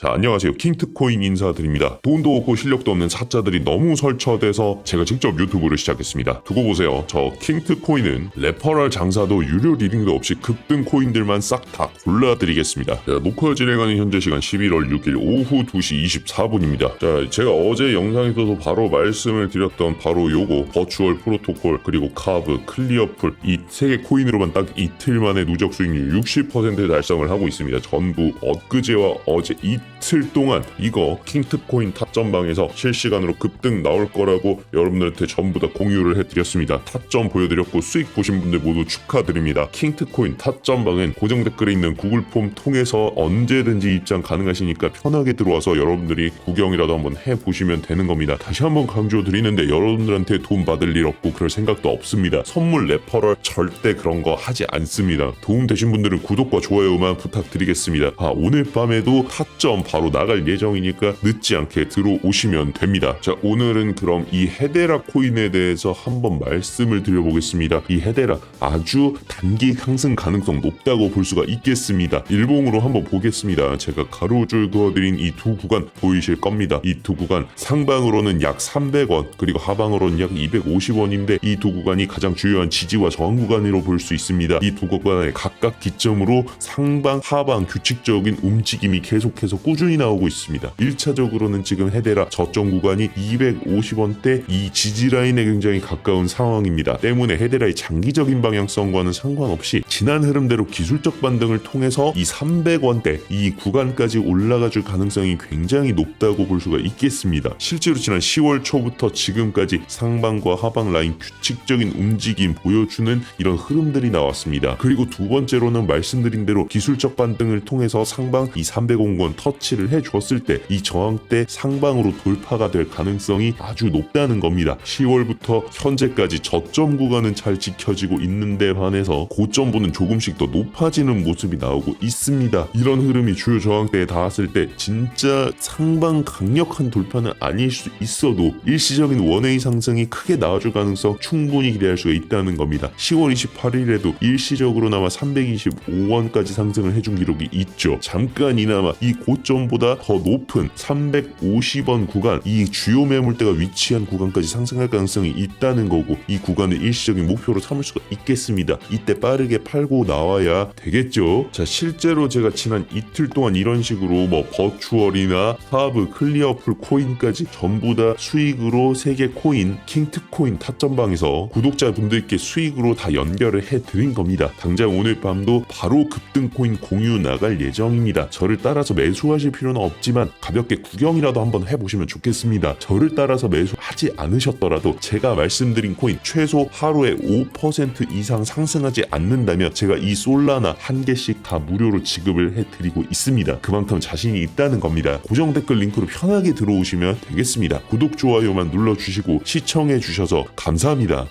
자, 안녕하세요. 킹트코인 인사드립니다. 돈도 없고 실력도 없는 사자들이 너무 설쳐돼서 제가 직접 유튜브를 시작했습니다. 두고 보세요. 저 킹트코인은 레퍼럴 장사도 유료 리딩도 없이 급등 코인들만 싹 다 골라드리겠습니다. 자, 녹화 진행하는 현재 시간 11월 6일 오후 2시 24분입니다. 자, 제가 어제 영상에서도 바로 말씀을 드렸던 바로 요거 버추얼 프로토콜 그리고 카브, 클리어풀 이 세 개 코인으로만 딱 이틀 만에 누적 수익률 60% 달성을 하고 있습니다. 전부 엊그제와 어제 이틀 동안 이거 킹트코인 타점방에서 실시간으로 급등 나올 거라고 여러분들한테 전부 다 공유를 해드렸습니다. 타점 보여드렸고 수익 보신 분들 모두 축하드립니다. 킹트코인 타점방은 고정 댓글에 있는 구글 폼 통해서 언제든지 입장 가능하시니까 편하게 들어와서 여러분들이 구경이라도 한번 해보시면 되는 겁니다. 다시 한번 강조드리는데 여러분들한테 돈 받을 일 없고 그럴 생각도 없습니다. 선물 레퍼럴 절대 그런 거 하지 않습니다. 도움 되신 분들은 구독과 좋아요만 부탁드리겠습니다. 아 오늘 밤에도 타점 바로 나갈 예정이니까 늦지 않게 들어오시면 됩니다. 자 오늘은 그럼 이 헤데라 코인에 대해서 한번 말씀을 드려보겠습니다. 이 헤데라 아주 단기 상승 가능성 높다고 볼 수가 있겠습니다. 일봉으로 한번 보겠습니다. 제가 가로줄 그어드린 이 두 구간 보이실 겁니다. 이 두 구간 상방으로는 약 300원 그리고 하방으로는 약 250원인데 이 두 구간이 가장 주요한 지지와 저항 구간으로 볼 수 있습니다. 이 두 구간의 각각 기점으로 상방 하방 규칙적인 움직임이 계속해서 꾸준히 나오고 있습니다. 1차적으로는 지금 헤데라 저점 구간이 250원대 이 지지 라인에 굉장히 가까운 상황입니다. 때문에 헤데라의 장기적인 방향성과는 상관없이 지난 흐름대로 기술적 반등을 통해서 이 300원대 이 구간까지 올라가 줄 가능성이 굉장히 높다고 볼 수가 있겠습니다. 실제로 지난 10월 초부터 지금까지 상방과 하방 라인 규칙적인 움직임 보여주는 이런 흐름들이 나왔습니다. 그리고 두 번째로는 말씀드린 대로 기술적 반등을 통해서 상방 이 300원권 터치를 해 줬을 때 이 저항대 상방으로 돌파가 될 가능성이 아주 높다는 겁니다. 10월부터 현재까지 저점 구간은 잘 지켜지고 있는데 반해서 고점부는 조금씩 더 높아지는 모습이 나오고 있습니다. 이런 흐름이 주요 저항대에 닿았을 때 진짜 상방 강력한 돌파는 아닐 수 있어도 일시적인 원웨이 상승이 크게 나와줄 가능성 충분히 기대할 수가 있다는 겁니다. 10월 28일에도 일시적으로나마 325원까지 상승을 해준 기록이 있죠. 잠깐이나마 이 고점 보다 더 높은 350원 구간, 이 주요 매물대가 위치한 구간까지 상승할 가능성이 있다는 거고 이 구간을 일시적인 목표로 삼을 수가 있겠습니다. 이때 빠르게 팔고 나와야 되겠죠. 자, 실제로 제가 지난 이틀 동안 이런 식으로 뭐 버추얼이나 하브, 클리어풀 코인까지 전부 다 수익으로 세계 코인, 킹트코인 타점방에서 구독자분들께 수익으로 다 연결을 해드린 겁니다. 당장 오늘 밤도 바로 급등 코인 공유 나갈 예정입니다. 저를 따라서 매수하실 필요는 없지만 가볍게 구경이라도 한번 해보시면 좋겠습니다. 저를 따라서 매수하지 않으셨더라도 제가 말씀드린 코인 최소 하루에 5% 이상 상승하지 않는다면 제가 이 솔라나 한 개씩 다 무료로 지급을 해드리고 있습니다. 그만큼 자신이 있다는 겁니다. 고정 댓글 링크로 편하게 들어오시면 되겠습니다. 구독, 좋아요만 눌러주시고 시청해주셔서 감사합니다.